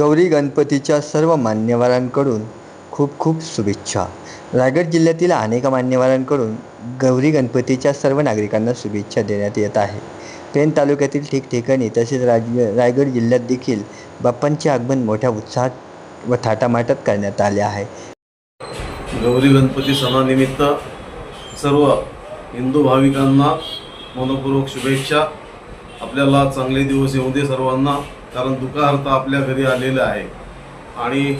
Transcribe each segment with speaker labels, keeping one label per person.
Speaker 1: गौरी गणपतीच्या सर्व मान्यवरांकडून खूप खूप शुभेच्छा. रायगड जिल्ह्यातील अनेक मान्यवरांकडून गौरी गणपतीच्या सर्व नागरिकांना शुभेच्छा देण्यात येत आहे. पेण तालुक्यातील ठिकठिकाणी तसेच राज्य रायगड जिल्ह्यात देखील बाप्पांचे आगमन मोठ्या उत्साहात व थाटामाटात करण्यात आले आहे.
Speaker 2: गौरी गणपती सणानिमित्त सर्व हिंदू भाविकांना मनपूर्वक शुभेच्छा. आपल्याला चांगले दिवस येऊ दे सर्वांना. कारण दुःखार्थ आपल्या घरी आलेलं आहे. आणि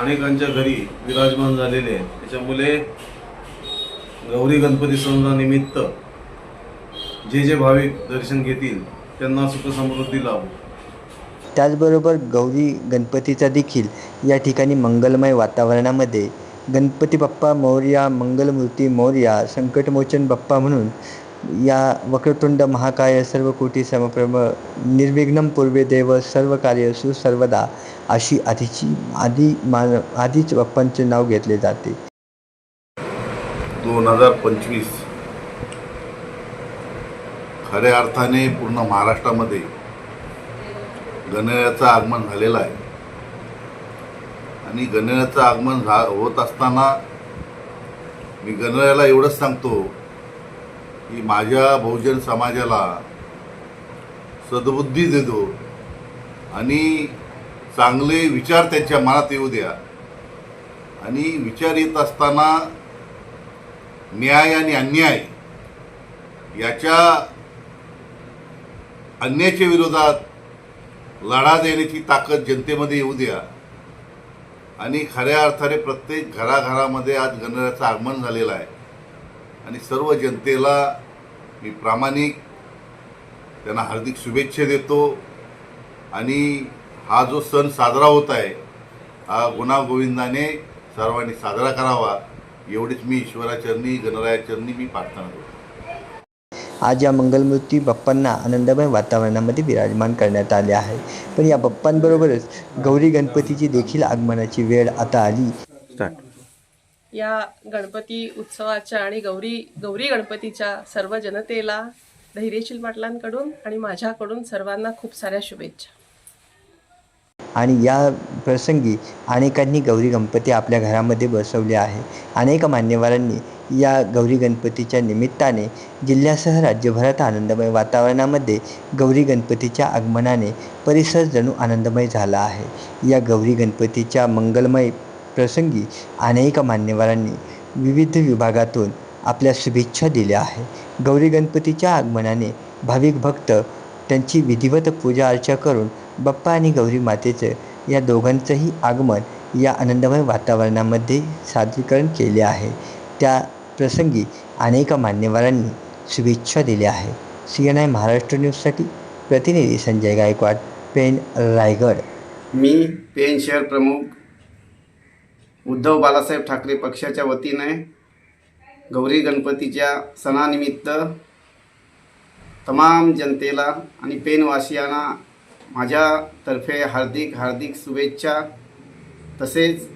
Speaker 2: अनेकांच्या घरी विराजमान झालेले आहे त्याच्यामुळे गौरी गणपती सणानिमित्त जे जे भाविक दर्शन घेतील त्यांना सुखसमृद्धी लाभो.
Speaker 1: त्याचबरोबर गौरी गणपतीचा देखील या ठिकाणी मंगलमय वातावरणामध्ये गणपती बाप्पा मौर्या मंगलमूर्ती मौर्या संकटमोचन बाप्पा म्हणून या वक्रतुंड महाकाय सर्व कोटी समप्रभ निर्विघ्न पूर्वे देव सर्व कार्य सुसर्वदा अशी आधीची आधी मान आधीच बाप्पांचे नाव घेतले जाते.
Speaker 3: दोन हजार पंचवीस. खऱ्या अर्थाने पूर्ण महाराष्ट्रामध्ये गणरायाचं आगमन झालेलं आहे. आणि गणरायाचं आगमन झा होत असताना मी गणरायाला एवढंच सांगतो की माझ्या बहुजन समाजाला सद्बुद्धी देतो आणि चांगले विचार त्यांच्या मनात येऊ द्या. आणि विचार येत असताना न्याय आणि अन्याय याच्या अन्यायाच्या विरोधात लढा देण्याची ताकद जनतेमध्ये येऊ द्या. आणि खऱ्या अर्थाने प्रत्येक घराघरामध्ये आज गणरायाचं आगमन झालेलं आहे. आणि सर्व जनतेला मी प्रामाणिक त्यांना हार्दिक शुभेच्छा देतो. आणि हा जो सण साजरा होत आहे हा गुणागोविंदाने सर्वांनी साजरा करावा एवढीच मी ईश्वराचरणी गणरायाचरणी मी प्रार्थना करतो.
Speaker 1: आज या मंगलमूर्ती बाप्पांना आनंदमय वातावरणामध्ये विराजमान करण्यात आले आहे. पण या बाप्पांबरोबरच गौरी गणपतीची देखील आगमनाची वेळ आता आली.
Speaker 4: या गणपती उत्सवाच्या आणि गौरी गौरी गणपतीच्या सर्व जनतेला धैर्यशील पाटलांकडून आणि माझ्याकडून सर्वांना खूप साऱ्या शुभेच्छा.
Speaker 1: आणि या प्रसंगी अनेकांनी गौरी गणपती आपल्या घरामध्ये बसवले आहे. अनेक मान्यवरांनी या गौरी गणपतीच्या निमित्ताने जिल्ह्यासह राज्यभरात आनंदमय वातावरणामध्ये गौरी गणपतीच्या आगमनाने परिसर जणू आनंदमय झाला आहे. या गौरी गणपतीच्या मंगलमय प्रसंगी अनेक मान्यवरांनी विविध विभागातून आपल्या शुभेच्छा दिल्या आहे गौरी गणपतीच्या आगमनाने भाविक भक्त त्यांची विधिवत पूजा अर्चा करून बाप्पा आणि गौरी मातेचं या दोघांचंही आगमन या आनंदमय वातावरणामध्ये सादरीकरण केले आहे. त्या प्रसंगी अनेक मान्यवरांनी शुभेच्छा दिल्या आहे सी एन आय महाराष्ट्र न्यूजसाठी प्रतिनिधी संजय गायकवाड पेन रायगड.
Speaker 5: मी पेन शहर प्रमुख उद्धव बालासाहेब ठाकरे पक्षाच्या वतीने गौरी गणपतीच्या सणानिमित्त तमाम जनतेला आणि पेनवासियांना माझ्यातर्फे हार्दिक हार्दिक शुभेच्छा. तसेच